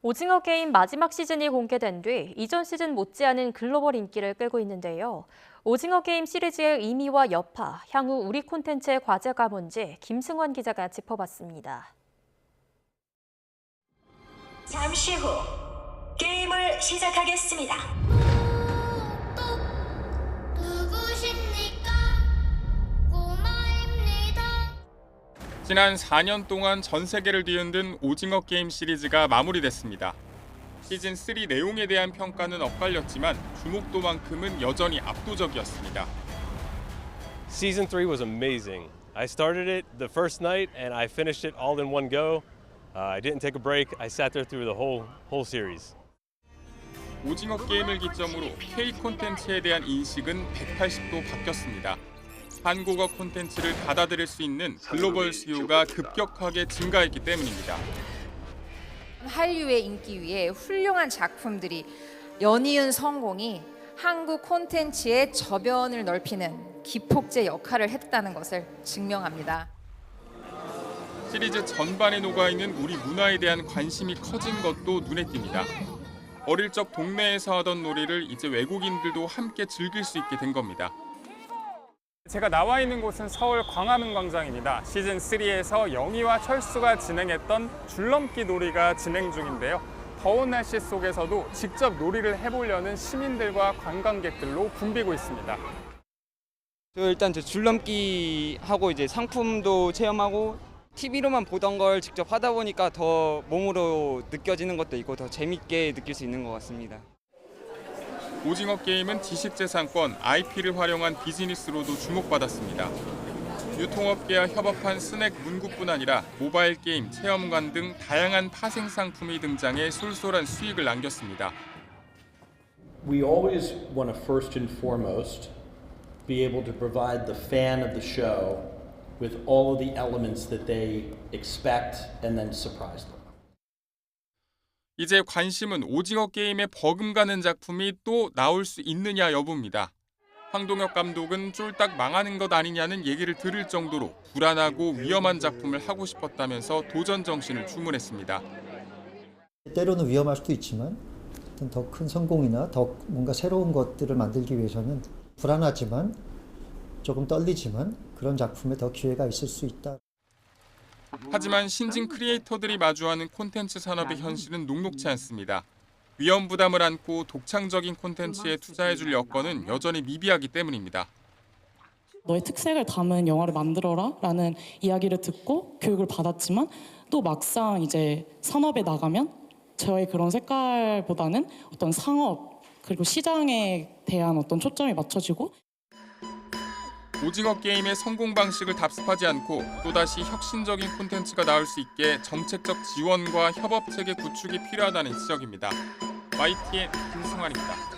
오징어 게임 마지막 시즌이 공개된 뒤 이전 시즌 못지않은 글로벌 인기를 끌고 있는데요. 오징어 게임 시리즈의 의미와 여파, 향후 우리 콘텐츠의 과제가 뭔지 김승환 기자가 짚어봤습니다. 잠시 후 게임을 시작하겠습니다. 지난 4년 동안 전 세계를 뒤흔든 오징어 게임 시리즈가 마무리됐습니다. 시즌 3 내용에 대한 평가는 엇갈렸지만 주목도만큼은 여전히 압도적이었습니다. Season three was amazing. I started it the first night and I finished it all in one go. Uh, I didn't take a break. I sat there through the whole whole series. 오징어 게임을 기점으로 K 콘텐츠에 대한 인식은 180도 바뀌었습니다. 한국어 콘텐츠를 받아들일 수 있는 글로벌 수요가 급격하게 증가했기 때문입니다. 한류의 인기 위에 훌륭한 작품들이 연이은 성공이 한국 콘텐츠의 저변을 넓히는 기폭제 역할을 했다는 것을 증명합니다. 시리즈 전반에 녹아있는 우리 문화에 대한 관심이 커진 것도 눈에 띕니다. 어릴 적 동네에서 하던 놀이를 이제 외국인들도 함께 즐길 수 있게 된 겁니다. 제가 나와 있는 곳은 서울 광화문 광장입니다. 시즌 3에서 영희와 철수가 진행했던 줄넘기 놀이가 진행 중인데요. 더운 날씨 속에서도 직접 놀이를 해보려는 시민들과 관광객들로 붐비고 있습니다. 저 일단 저 줄넘기 하고 이제 상품도 체험하고 TV로만 보던 걸 직접 하다 보니까 더 몸으로 느껴지는 것도 있고 더 재밌게 느낄 수 있는 것 같습니다. 오징어 게임은 지식재산권 IP를 활용한 비즈니스로도 주목받았습니다. 유통업계와 협업한 스낵 문구뿐 아니라 모바일 게임, 체험관 등 다양한 파생 상품이 등장해 쏠쏠한 수익을 남겼습니다. we always want to first and foremost be able to provide the fan of the show with all of the elements that they expect and then surprise them. 이제 관심은 오징어 게임에 버금가는 작품이 또 나올 수 있느냐 여부입니다. 황동혁 감독은 쫄딱 망하는 것 아니냐는 얘기를 들을 정도로 불안하고 위험한 작품을 하고 싶었다면서 도전 정신을 주문했습니다. 때로는 위험할 수도 있지만 더 큰 성공이나 더 뭔가 새로운 것들을 만들기 위해서는 불안하지만 조금 떨리지만 그런 작품에 더 기회가 있을 수 있다. 하지만 신진 크리에이터들이 마주하는 콘텐츠 산업의 현실은 녹록지 않습니다. 위험 부담을 안고 독창적인 콘텐츠에 투자해줄 여건은 여전히 미비하기 때문입니다. 너의 특색을 담은 영화를 만들어라 라는 이야기를 듣고 교육을 받았지만 또 막상 이제 산업에 나가면 저의 그런 색깔보다는 어떤 상업 그리고 시장에 대한 어떤 초점이 맞춰지고 오징어 게임의 성공 방식을 답습하지 않고 또다시 혁신적인 콘텐츠가 나올 수 있게 정책적 지원과 협업 체계 구축이 필요하다는 지적입니다. YTN 김승환입니다.